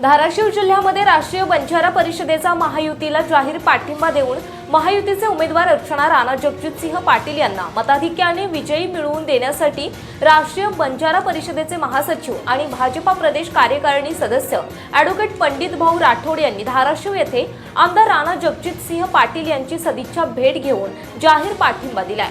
धाराशिव जिल्ह्यामध्ये राष्ट्रीय बंजारा परिषदेचा महायुतीला जाहीर पाठिंबा देऊन महायुतीचे उमेदवार अर्चना राणा जगजितसिंह पाटील यांना मताधिक्याने विजयी मिळवून देण्यासाठी राष्ट्रीय बंजारा परिषदेचे महासचिव आणि भाजपा प्रदेश कार्यकारिणी सदस्य ॲडव्होकेट पंडित भाऊ राठोड यांनी धाराशिव येथे आमदार राणा जगजितसिंह पाटील यांची सदिच्छा भेट घेऊन जाहीर पाठिंबा दिलाय.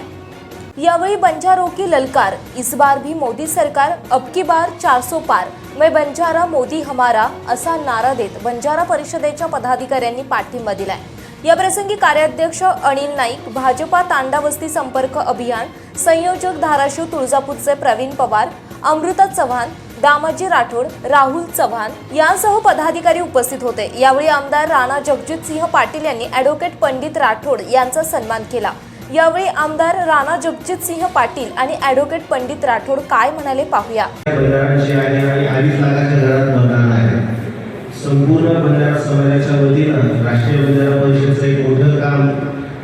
यावेळी बंजारो की ललकार इस बार भी मोदी सरकार अब की बार चारसो पार. मैं बंजारा मोदी हमारा असा नारा देत बंजारा परिषदेच्या पदाधिकाऱ्यांनी पाठिंबा दिलाय. या प्रसंगी कार्याध्यक्ष अनिल नाईक भाजपा तांडावस्ती संपर्क अभियान संयोजक धाराशिव तुळजापूरचे प्रवीण पवार अमृता चव्हाण दामाजी राठोड राहुल चव्हाण यांसह पदाधिकारी उपस्थित होते. यावेळी आमदार राणा जगजितसिंह पाटील यांनी ॲडव्होकेट पंडित राठोड यांचा सन्मान केला. यावेळी आमदार राणा जगजित सिंह पाटील आणि ॲडव्होकेट पंडित राठोड काय म्हणाले पाहूया. आहे. संपूर्ण बंजारा समाजाच्या वतीनं राष्ट्रीय बंजारा परिषदेचं एक मोठं काम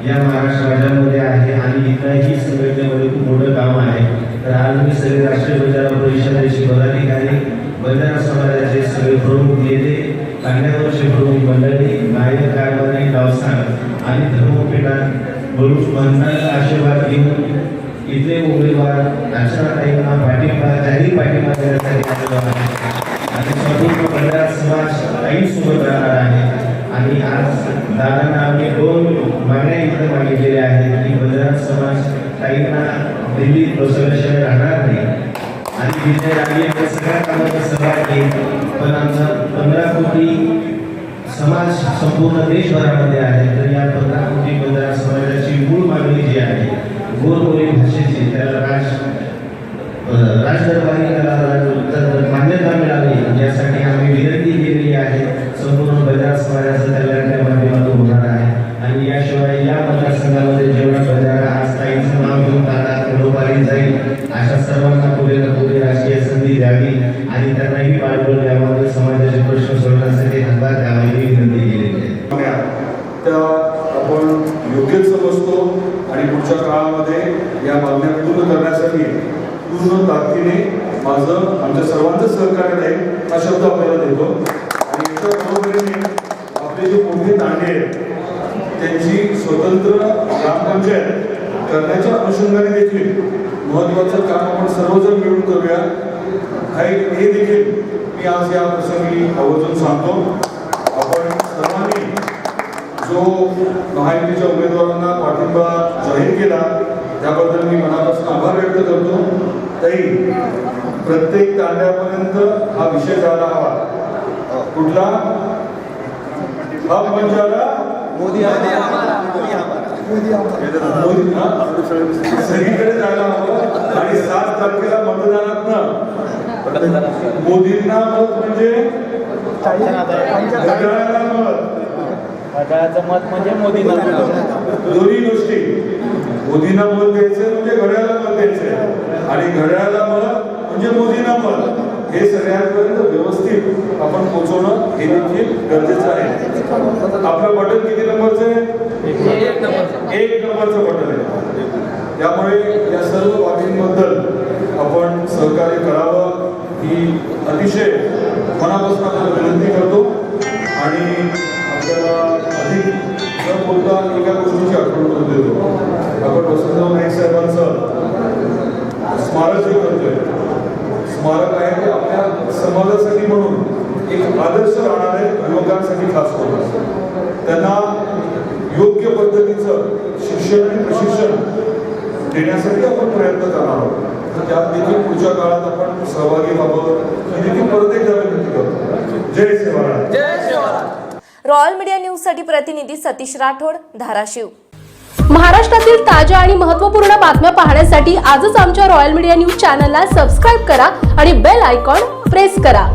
या महाराष्ट्र राज्यामध्ये आहे आणि इथंही संघटनेमध्ये खूप मोठं काम आहे. तर आज मी सगळे राष्ट्रीय बंजारा परिषदेचे पदाधिकारी बंजारा समाजाचे सगळे प्रमुख नेते कांद्यावरचे प्रमुख मंडळी नायक कारभारी गावसांग आणि धर्मपीठात बळूच मंडळाचा आशीर्वाद घेऊन इथले उमेदवार अर्चनाताईंना पाठिंबा जाहीर पाठिंबा देण्यासाठी आलेलो आहे आणि संपूर्ण मंडळात समाज ताईसोबत राहणार आहे. आणि आज दादांना आम्ही दोन मागण्या इथे मागितलेल्या आहेत की मंडळात समाज ताईंना दिल्लीत बसवल्याशिवाय राहणार नाही. आणि विजय राणे सगळ्या कामाचा सहभाग घेईल. पण आमचा पंधरा कोटी समाज संपूर्ण देशभरामध्ये आहे. तर या पंधरा कोटी बंधारा समाजाची मूळ मागणी जी आहे गोरगोरी भाषेची त्याला राज राजदरबारी त्याला तर मान्यता मिळावी यासाठी आम्ही विनंती केलेली आहे. संपूर्ण बंजारा समाजाचं कल्याणाच्या माध्यमातून होणार आहे. आणि याशिवाय या मतदारसंघामध्ये जेवढा बंजारा आज काहींचं नाव घेऊन ताटात घरोबारी जाईल. अशा सर्वांना पुढे ना पुढे राजकीय संधी द्यावी आणि त्यांनाही पाठबळ द्यावी आणि समाजाचे प्रश्न सोडवण्यासाठी हातभार द्यावा ही विनंती केलेली आहे मागण्या त्या आपण योग्यच समजतो आणि पुढच्या काळामध्ये या मागण्या पूर्ण करण्यासाठी पूर्ण ताकदीने माझं आमच्या सर्वांचं सहकार्य राहील हा शब्द आपल्याला देतो. आणि याच्या बरोबरीने आपले जे मोठे तांडे आहेत त्यांची स्वतंत्र ग्रामपंचायत करण्याच्या अनुषंगाने देखील महत्त्वाचं काम आपण सर्वजण मिळून करूया. हे देखील मी आज या प्रसंगी आवर्जून सांगतो. जो महायुतीच्या उमेदवारांना पाठिंबा जाहीर केला त्याबद्दल मी मनापासून आभार व्यक्त करतो. तरी प्रत्येक तांड्यापर्यंत हा विषय जायला हवा. कुठला? हा बंजारा मोदी मोदी हा? सगळीकडे जायला हवं. आणि सात तारखेला मतदानात मोदींना मत म्हणजे? घड्याळाला मत. घड्याळाचं मत म्हणजे मोदींना दोन्ही गोष्टी. मोदींना मत द्यायचं म्हणजे घड्याळाला मत द्यायचं आणि घड्याळाला मत म्हणजे मोदींना मत. हे सगळ्यांपर्यंत व्यवस्थित आपण पोहोचवणं हे देखील गरजेचं आहे. आपलं बटन किती नंबरचं आहे? एक नंबरचं बटन आहे. त्यामुळे या सर्व बाबींबद्दल आपण सहकार्य करावं ही अतिशय मनापासून आपल्याला विनंती करतो. आणि आपल्याला अधिक न बोलता एका गोष्टीची आठवण करून देतो. आपण वसंतराव नाईक साहेबांचं स्मारक जे करतोय. स्मारक आहे ते आपल्या समाजासाठी म्हणून एक आदर्श राहणारे युवकांसाठी खास करून. त्यांना योग्य पद्धतीचं शिक्षण आणि प्रशिक्षण देण्यासाठी आपण प्रयत्न करणार आहोत. तर त्यात देखील पुढच्या काळात आपण सहभागी व्हावं. ही देखील परत एकदा विनंती करतो. जय सेवा रॉयल मीडिया न्यूजसाठी प्रतिनिधी सतीश राठोड धाराशिव. महाराष्ट्रातील ताज्या आणि महत्त्वपूर्ण बातम्या पाहण्यासाठी आजच आमच्या रॉयल मीडिया न्यूज चॅनलला सबस्क्राईब करा आणि बेल आयकॉन प्रेस करा.